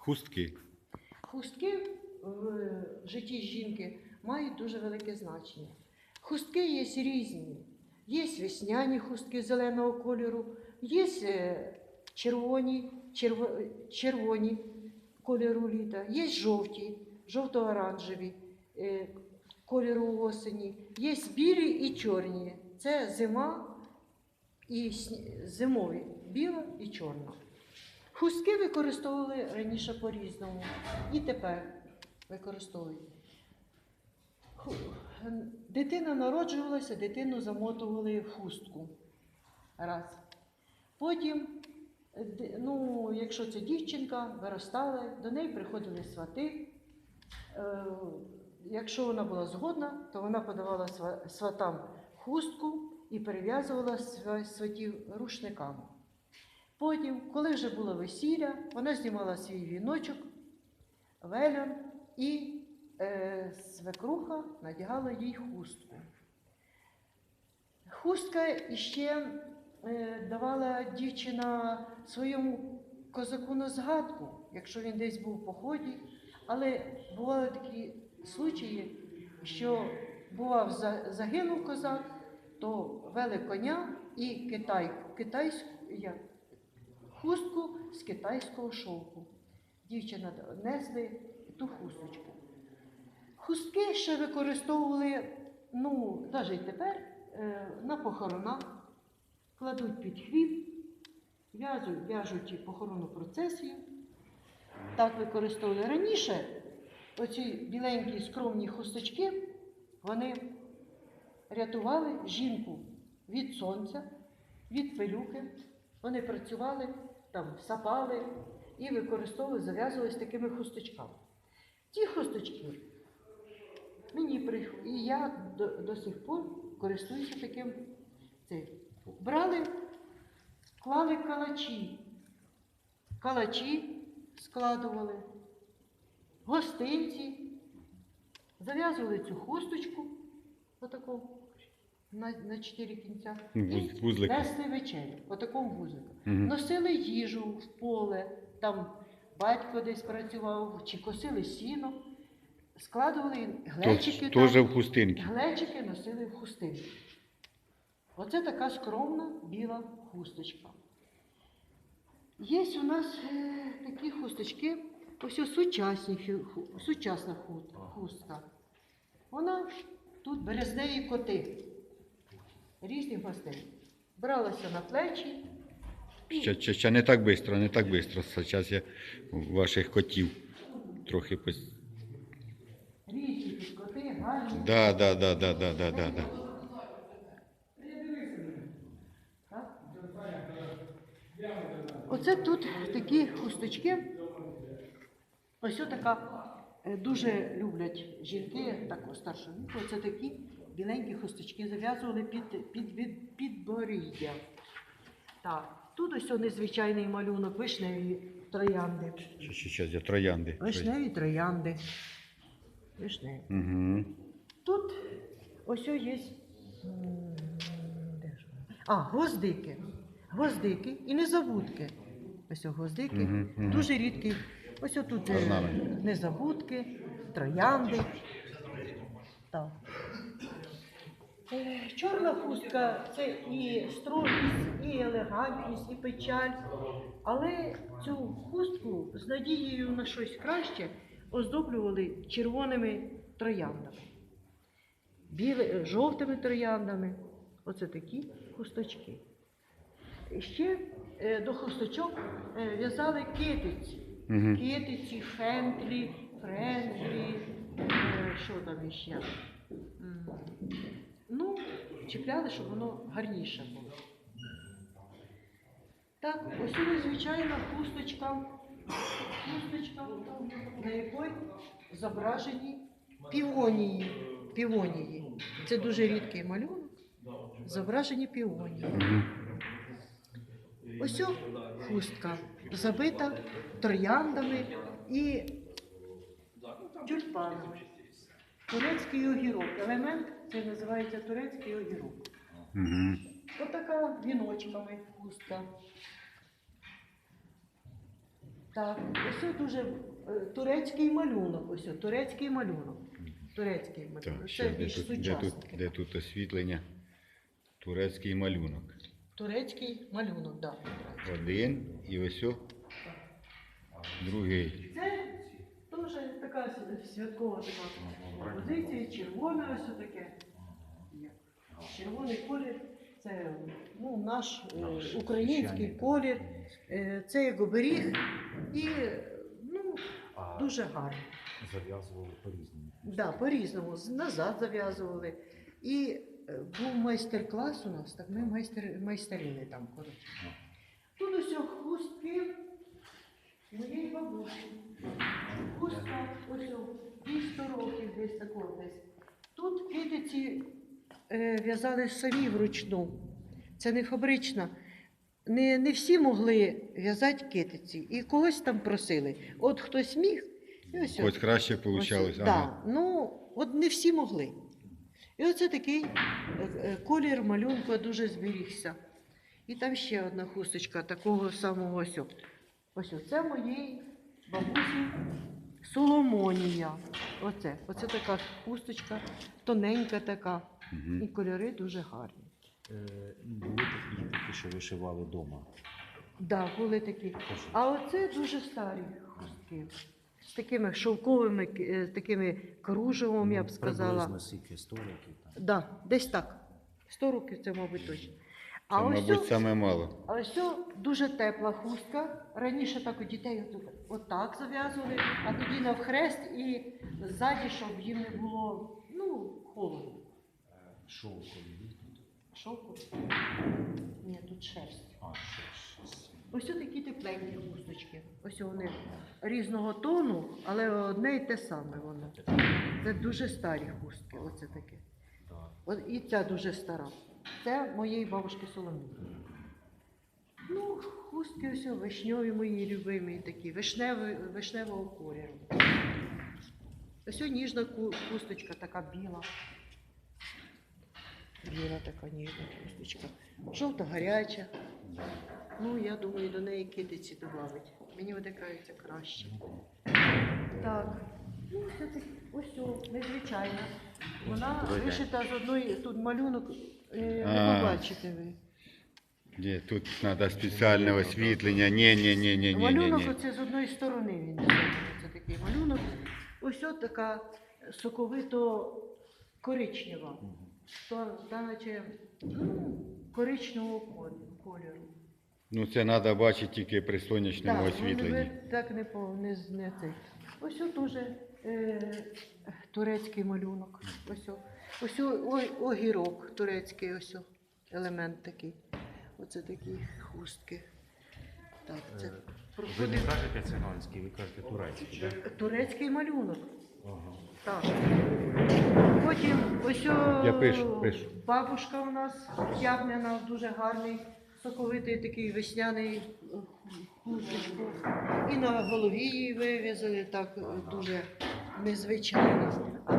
Хустки. Хустки в житті жінки мають дуже велике значення. Хустки є різні. Є весняні хустки зеленого кольору, є е, червоні, черво- червоні кольору літа, є жовті, жовто-оранжеві е, кольору осені, є білі і чорні. Це зима і зимові, біла і чорна. Хустки використовували раніше по-різному. І тепер використовують. Дитина народжувалася, дитину замотували в хустку. Раз. Потім, ну, якщо це дівчинка, виростали, до неї приходили свати. Е, Якщо вона була згодна, то вона подавала сватам хустку і перев'язувала сватів рушниками. Потім, коли вже було весілля, вона знімала свій віночок, вельон і е, свекруха надягала їй хустку. Хустка іще е, давала дівчина своєму козаку на згадку, якщо він десь був в поході. Але бували такі случаї, що бував загинув козак, то вели коня і китай, китайську, як, хустку з китайського шовку. Дівчина несли ту хусточку. Хустки ще використовували, ну, навіть тепер, е, на похоронах, кладуть під хліб, в'яжуть, в'яжуть похоронну процесію. Так використовували раніше. Оці біленькі скромні хусточки, вони рятували жінку від сонця, від пилюки. Вони працювали, там сапали і використовували, зав'язувалися такими хусточками. Ті хусточки мені при... і я до, до сих пор користуюся таким. Цим. Брали, клали калачі, калачі складували, гостинці, зав'язували цю хусточку отаку на, на чотири кінця. Вуз- і вузлики. несли вечерю, отакому вузлику. Мгм. Носили їжу в поле, там батько десь працював, чи косили сіно, складували глечики. Теж там. в хустинки. Глечики носили в хустинки. Оце така скромна біла хусточка. Є у нас е, такі хусточки, ось ось сучасні, ху- сучасна хустка. Вона тут березневі коти, різні гостей. Бралася на плечі. Ще, ще, ще не так швидко, не так швидко. Зараз я ваших котів трохи. Різні тут коти, гарні. Да, да, да, да, да, да, да, да. Оце тут такі хусточки. Ось така е, дуже люблять жінки такого старшого віку. Оце такі біленькі хусточки зав'язували під, під, під, під боріддя. Так. Тут ось незвичайний малюнок, вишневі троянди. Ще, я троянди. Вишневі троянди. Вишневі. Угу. Тут ось є. А, гвоздики. Гвоздики і незабудки. Ось гвоздики. Мгм. Дуже рідкі. Ось тут Орнамент. незабудки, троянди. Так. Чорна хустка це і строгість, і елегантність, і печаль. Але цю хустку з надією на щось краще оздоблювали червоними трояндами, біле, е, жовтими трояндами. Оце такі хусточки. Ще е, до хусточок е, в'язали китиці. Угу. Китиці, фентлі, френдлі, е, що там іще. Чіпляли, щоб воно гарніше було. Так, ось ось звичайна хусточка, хусточка, на якій зображені півонії. Півонії. Це дуже рідкий малюнок. Зображені півонії. Ось хустка забита трояндами і тюльпанами. Турецький огірок. Елемент це називається турецький огірок. Угу. Отака віночками хустка. Так, ось дуже е, турецький малюнок. Ось турецький малюнок. Турецький малюнок. Так, це де більш тут, де, сучасний. тут, де тут освітлення? Турецький малюнок. Турецький малюнок, так. Да. Один і ось о, другий. Це така святкова така композиція, червона ось таке. Червоний колір це ну, наш е, український колір, е, це як оберіг і ну, дуже гарно. зав'язували по-різному. Да, по-різному, з- назад зав'язували. І е, був майстер-клас у нас, так ми майстер, майстерили там. Коротше. Тут ось хустки моєї бабусі. Хустка ось 100 років десь такого десь. Тут китиці е, в'язали самі вручну. Це не фабрична. Не, не всі могли в'язати китиці. І когось там просили. От хтось міг, і ось. Ось краще вийшло. Ось, да. Ну, от не всі могли. І оце такий е, е, колір малюнка дуже зберігся. І там ще одна хусточка такого самого ось. Ось о, це моєї бабусі Соломонія. Оце, оце така хусточка, тоненька така. І кольори дуже гарні. Е, були такі дітки, що вишивали вдома. Да, були такі. А оце дуже старі хустки. З такими шовковими, е, такими кружевом, я б сказала. Приблизно скільки 100 років там. Да, десь так. 100 років це, мабуть, точно. Це, А ось, мабуть, цю- саме мало. а ось дуже тепла хустка. Раніше так у дітей отак зав'язували, а тоді навхрест і ззаді, щоб їм не було ну, холодно. Шовкові. Шовку? Ні, тут шерсть. А, щось. Ось такі тепленькі хусточки. Ось вони різного тону, але одне і те саме воно. Це дуже старі хустки. Оце таке. От і ця дуже стара. Це моєї бабушки Соломії. Ну, хустки ось вишньові мої любимі такі, вишневі, вишневого кольору. Ось ніжна хусточка, така біла. Біла така ніжна хусточка. Жовта гаряча. Ну, я думаю, до неї китиці додавить. Мені видикається краще. Так. Ну, все таки, ось незвичайна. Вона вишита з одної, тут малюнок, не побачите ви. Ні, тут треба спеціальне освітлення. Ні, ні, ні, ні, ні, ні, Малюнок ні. оце з одної сторони він. Це такий малюнок. Ось от така соковито коричнева. То, та, наче, ну, коричневого кольору- кольору. Ну це треба бачити тільки при сонячному Так, вони освітленні. ви так не, по, не, з- не цей. Ось от теж е, турецький малюнок. Ось, о. Ось ой, огірок турецький, ось елемент такий. Оце такі хустки. Так, це Е, Ви не кажете циганський, ви кажете турецький, так? турецький малюнок. Ага. Так. Потім ось о, Я пишу, пишу. бабушка у нас ягняна, дуже гарний, соковитий такий весняний е, хусточку. І на голові її вив'язали так е, дуже незвичайно. А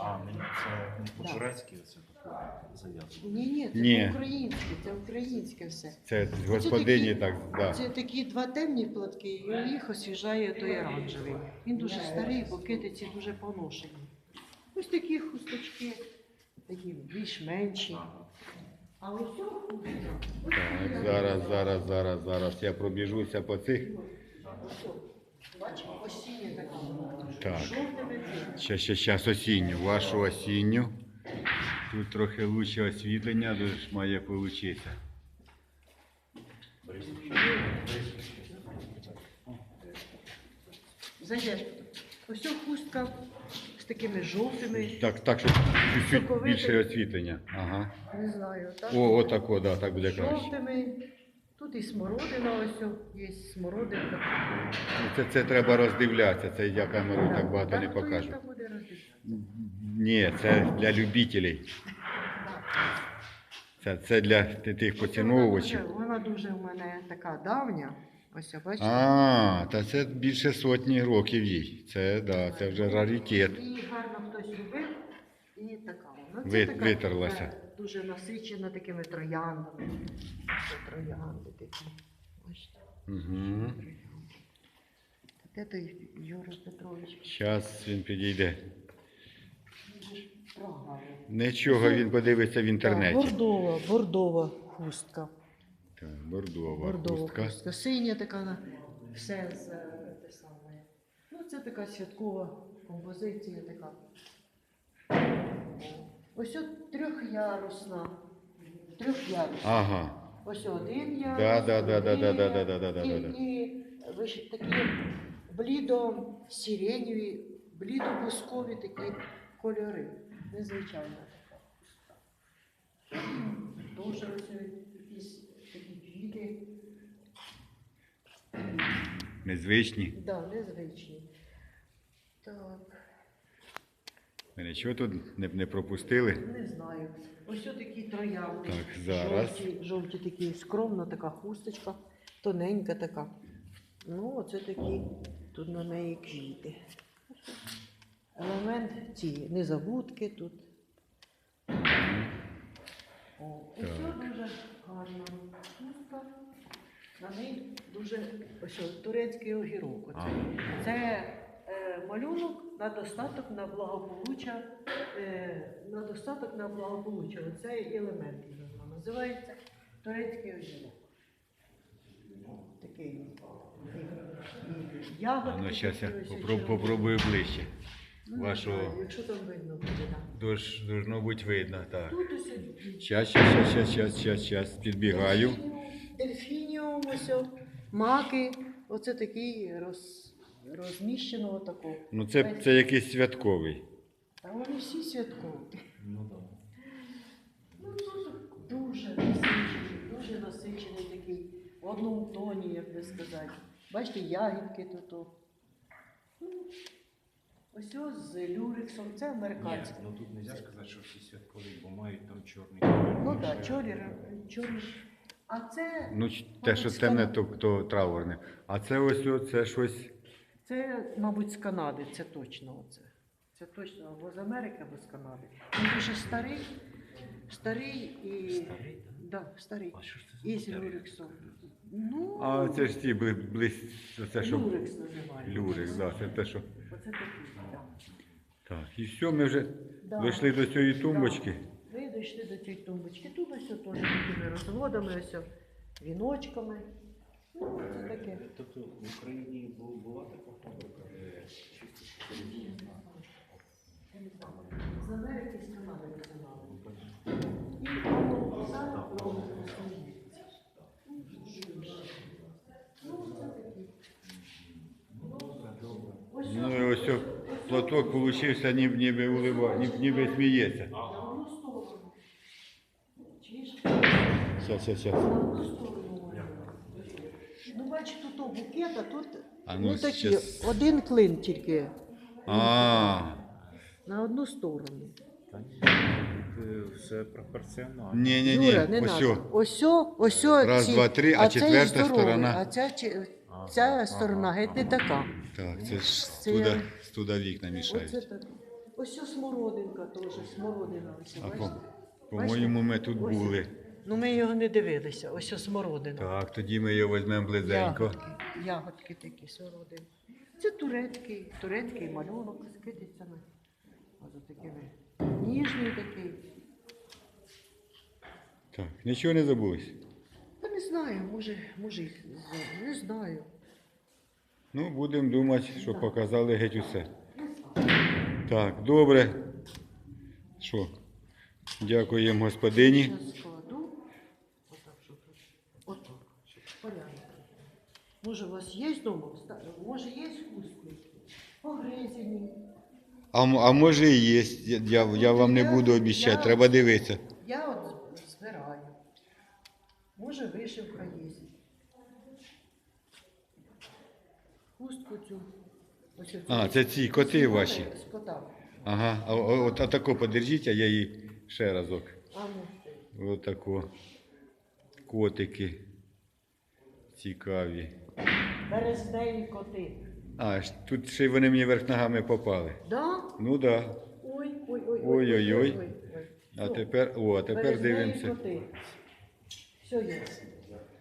А, мені це не по-турецьки оце таке зав'язано. Ні, ні, це Ні. українське, це українське все. Це господині такі- так, да. Це такі два темні платки, і їх освіжає той оранжевий. Він дуже старий, бо китиці дуже поношені. Ось такі хусточки, такі більш менші. А ось ця хустка, ось Так, зараз, зараз, зараз, зараз. Я пробіжуся по цих. Ось ця. Бачимо, осіння така. Так. Ще, ще, ще осінню, вашу осінню. Тут трохи лучше освітлення, дуже має вийти. Зайдеш. Ось ця хустка з такими жовтими, Так, так, щоб чуть-чуть більше освітлення. Ага. не знаю, так? О, отако, да, так буде краще. жовтими. Тут і смородина ось є смородинка. Це, це треба роздивлятися, це я камеру так багато Так, не покажу. яка буде роздивлятися? Ні, це для любителів. Це, це для тих Вона поціновувачів. дуже- Вона дуже в мене така давня. Ось я. А, та це більше сотні років їй. Це, да, це вже раритет. Її гарно хтось любив, і така вона. Це Ви- така, витерлася. е, дуже насичена такими трояндами. Це троянди такі. Бачите? Угу. Де той Юра Петрович? Зараз він підійде. Нічого, він подивиться в інтернеті. Бордова, бордова хустка. Так, бордова Бордова хустка. хустка. Синя така на все з е, те саме. Ну, це така святкова композиція така. Ось от трьохярусна. Трьохярусна. Ага. Ось один ярус. Да, да, да, да, да, да, да, да, да, да, і, да. і ви ж такі блідо сиренєві, блідо бускові такі кольори. Незвичайно така. Дуже ось якісь такі квіти. Незвичні. Да, незвичні. Так, Ми нічого тут не, не пропустили. не знаю. Ось такі троянди. Так, зараз. Жовті, жовті такі, скромна така хусточка, тоненька така. Ну, оце такі, тут на неї квіти. Елемент ці незабудки тут. О, ось дуже гарна хустка. На неї дуже ось турецький огірок. Оце. Це малюнок на достаток на благополуччя. Е, на достаток на благополуччя. Оцей елемент називається турецький огірок. Такий. Ягодки. Ну, зараз я такі ось попро- червоні. попробую ближче. Ну, вашого- Якщо там видно буде, так. Тож, должно бути видно. Так. Тут ось Щас, щас, щас, щас, щас, щас, щас. Підбігаю. Дельфініум, ось, маки. Оце такий роз, розміщено отако. Ну це, це якийсь святковий. Та вони всі святкові. Ну да. Ну, тут дуже насичений, дуже насичений такий, в одному тоні, як би сказати. Бачите, ягідки тут. Ну, Ось ось з люрексом, це американське. ну тут не можна сказати, що всі святкові, бо мають там чорний. Ну так, чорні, чорні. А це, Ну, те, що темне, то, то траурне. А це ось це щось. Це, мабуть, з Канади, це точно оце. Це точно або з Америки, або з Канади. Він дуже старий, старий і. Старий, да? Старий. А що ж це за І з модель? люрексом. Ну, А це ж ті бли, близь, це що. люрекс називають. Люрик, да, це те, що. Оце такий, так. Так, і все, ми вже Да. дійшли до цієї тумбочки. Ви дійшли до цієї тумбочки. Тут ось теж такими розводами, ось віночками. Ну, таке. Тобто в Україні бу- була така фабрика, де чисто З Америки, з Канади висилали. І зараз. Ну, це такі. Ось Ну і ось о, платок получився, ніби, ніби, улива, ніби, ніби сміється. одну сторону. На одну сторону. воно. Ну, бачите, тут о букет, а тут А ну, ну, такі, щас. один клин тільки А, на одну сторону. Та ні, тут все пропорціонально. ні, ні, ні, Юра, не ось надо. о. Осьо, осьо Раз, ці, два, три, а цей четверта здоровий, сторона? А ця, чи- Ага, ця ага, сторона геть не така. Так, це ж Це туди, туди вікна Оце мішають. так. Ось о смородинка теж, смородина. Ось, А бачите? по, по-моєму, ми тут Ось. були. Ну ми його не дивилися, ось о смородина. Так, тоді ми його візьмемо близенько. Ягодки, ягодки такі, смородини. Це турецький, турецький малюнок з китицями. Ось такими. Ніжний такий. Так, нічого не забулось. Та не знаю, може, може, їх з- не знаю. Ну, будемо думати, що Так. показали геть усе. Так, добре. Що? Дякуємо господині. Складу. Отак, щоб тут. Отак, щоб порядок. Може, у вас є вдома? Може, є хустки? Погризені. А, м- а може і є. Я, я, я вам не буду обіцяти, треба дивитися. Я от збираю. Може, вишивка є. Хустку цю. Ось оцю. А, це ці коти ваші. З кота. Ага, а, а, от атако подержіть, а я її ще разок. А ну, Отако. Котики. Цікаві. Березневі коти. А, тут ще вони мені верх ногами попали. Да? Ну так. Да. Ой, ой, ой, Ой-ой-ой. ой. А тепер, о, а тепер дивимося. Все є.